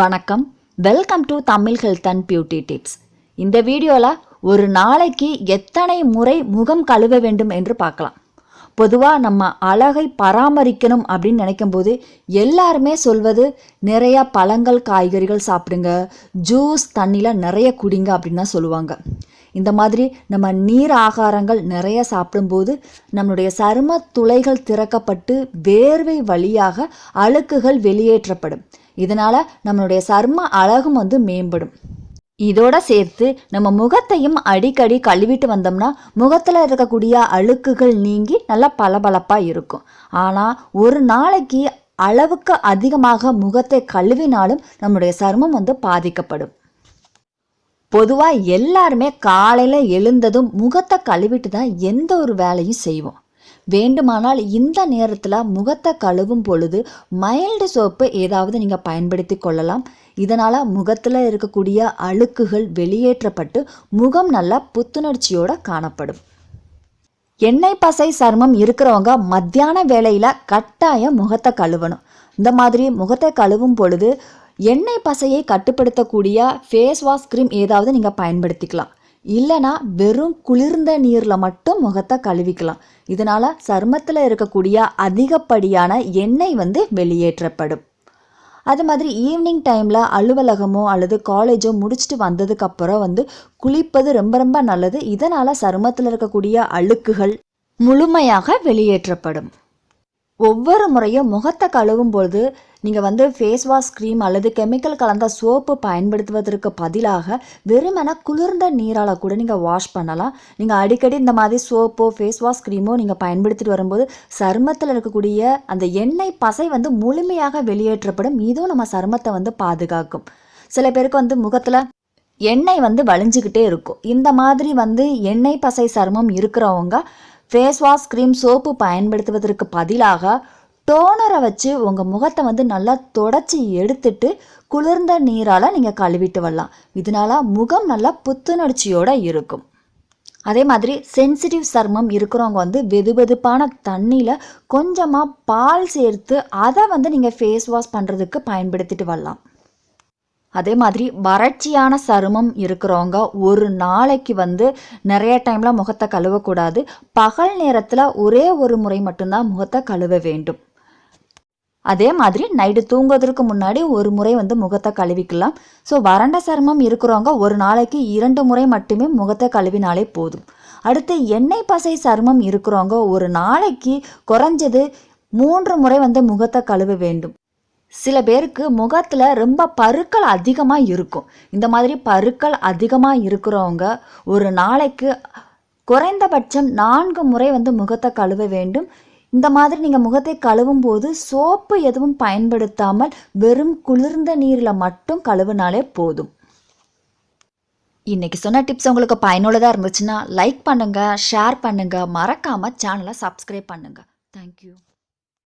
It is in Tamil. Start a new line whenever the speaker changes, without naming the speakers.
வணக்கம். Welcome to Tamil health and beauty tips இந்த வீடியோவில் ஒரு நாளைக்கு எத்தனை முறை முகம் கழுவ வேண்டும் என்று பார்க்கலாம். பொதுவாக நம்ம அழகை பராமரிக்கணும் அப்படின்னு நினைக்கும் போது எல்லாருமே சொல்வது நிறைய பழங்கள் காய்கறிகள் சாப்பிடுங்க ஜூஸ் தண்ணியில் நிறைய குடிங்க அப்படின்னு தான் சொல்லுவாங்க. இந்த மாதிரி நம்ம நீர் ஆகாரங்கள் நிறைய சாப்பிடும்போது நம்மளுடைய சரும துளைகள் திறக்கப்பட்டு வேர்வை வழியாக அழுக்குகள் வெளியேற்றப்படும். இதனால நம்மளுடைய சரும அழகும் வந்து மேம்படும். இதோட சேர்த்து நம்ம முகத்தையும் அடிக்கடி கழுவிட்டு வந்தோம்னா முகத்தில் இருக்கக்கூடிய அழுக்குகள் நீங்கி நல்லா பளபளப்பாக இருக்கும். ஆனால் ஒரு நாளைக்கு அளவுக்கு அதிகமாக முகத்தை கழுவினாலும் நம்முடைய சருமம் வந்து பாதிக்கப்படும். பொதுவாக எல்லாருமே காலையில் எழுந்ததும் முகத்தை கழுவிட்டு தான் எந்த ஒரு வேலையும் செய்வோம். வேண்டுமானால் இந்த நேரத்தில் முகத்தை கழுவும் பொழுது மைல்டு சோப்பு ஏதாவது நீங்கள் பயன்படுத்தி கொள்ளலாம். இதனால் முகத்தில் இருக்கக்கூடிய அழுக்குகள் வெளியேற்றப்பட்டு முகம் நல்லா புத்துணர்ச்சியோடு காணப்படும். எண்ணெய் பசை சருமம் இருக்கிறவங்க மத்தியான வேலையில் கட்டாயம் முகத்தை கழுவணும். இந்த மாதிரி முகத்தை கழுவும் பொழுது எண்ணெய் பசையை கட்டுப்படுத்தக்கூடிய ஃபேஸ் வாஷ் க்ரீம் ஏதாவது நீங்கள் பயன்படுத்திக்கலாம். இல்லைனா வெறும் குளிர்ந்த நீரில் மட்டும் முகத்தை கழுவிக்கலாம். இதனால் சருமத்தில் இருக்கக்கூடிய அதிகப்படியான எண்ணெய் வந்து வெளியேற்றப்படும். அது மாதிரி ஈவினிங் டைமில் அலுவலகமோ அல்லது காலேஜோ முடிச்சுட்டு வந்ததுக்கப்புறம் வந்து குளிப்பது ரொம்ப ரொம்ப நல்லது. இதனால் சருமத்தில் இருக்கக்கூடிய அழுக்குகள் முழுமையாக வெளியேற்றப்படும். ஒவ்வொரு முறையும் முகத்தை கழுவும் பொழுது நீங்கள் வந்து ஃபேஸ் வாஷ் க்ரீம் அல்லது கெமிக்கல் கலந்த சோப்பு பயன்படுத்துவதற்கு பதிலாக வெறுமன குளிர்ந்த நீரால் கூட நீங்கள் வாஷ் பண்ணலாம். நீங்கள் அடிக்கடி இந்த மாதிரி சோப்போ ஃபேஸ் வாஷ் க்ரீமோ நீங்கள் பயன்படுத்திட்டு வரும்போது சருமத்தில் இருக்கக்கூடிய அந்த எண்ணெய் பசை வந்து முழுமையாக வெளியேற்றப்படும். இதுவும் நம்ம சருமத்தை வந்து பாதுகாக்கும். சில பேருக்கு வந்து முகத்தில் எண்ணெய் வந்து வலிஞ்சுக்கிட்டே இருக்கும். இந்த மாதிரி வந்து எண்ணெய் பசை சருமம் இருக்கிறவங்க ஃபேஸ் வாஷ் க்ரீம் சோப்பு பயன்படுத்துவதற்கு பதிலாக டோனரை வச்சு உங்கள் முகத்தை வந்து நல்லா தொடச்சி எடுத்துட்டு குளிர்ந்த நீரால் நீங்கள் கழுவிட்டு வரலாம். இதனால முகம் நல்லா புத்துணர்ச்சியோடு இருக்கும். அதே மாதிரி சென்சிட்டிவ் சருமம் இருக்கிறவங்க வந்து வெது வெதுப்பான தண்ணியில் கொஞ்சமாக பால் சேர்த்து அதை வந்து நீங்கள் ஃபேஸ் வாஷ் பண்ணுறதுக்கு பயன்படுத்திட்டு வரலாம். அதே மாதிரி வறட்சியான சருமம் இருக்கிறவங்க ஒரு நாளைக்கு வந்து நிறைய டைமில் முகத்தை கழுவக்கூடாது. பகல் நேரத்தில் ஒரே ஒரு முறை மட்டும்தான் முகத்தை கழுவ வேண்டும். அதே மாதிரி நைட்டு தூங்குவதற்கு முன்னாடி ஒரு முறை வந்து முகத்தை கழுவிக்கலாம். ஸோ வறண்ட சருமம் இருக்கிறவங்க ஒரு நாளைக்கு இரண்டு முறை மட்டுமே முகத்தை கழுவினாலே போதும். அடுத்து எண்ணெய் பசை சருமம் இருக்கிறவங்க ஒரு நாளைக்கு குறைஞ்சது மூன்று முறை வந்து முகத்தை கழுவ வேண்டும். சில பேருக்கு முகத்தில் ரொம்ப பருக்கள் அதிகமாக இருக்கும். இந்த மாதிரி பருக்கள் அதிகமாக இருக்கிறவங்க ஒரு நாளைக்கு குறைந்தபட்சம் நான்கு முறை வந்து முகத்தை கழுவ வேண்டும். இந்த மாதிரி நீங்கள் முகத்தை கழுவும் போது சோப்பு எதுவும் பயன்படுத்தாமல் வெறும் குளிர்ந்த நீரில் மட்டும் கழுவினாலே போதும். இன்னைக்கு சொன்ன டிப்ஸ் உங்களுக்கு பயனுள்ளதாக இருந்துச்சுன்னா லைக் பண்ணுங்கள் ஷேர் பண்ணுங்கள் மறக்காமல் சேனலை சப்ஸ்கிரைப் பண்ணுங்கள் தேங்க்யூ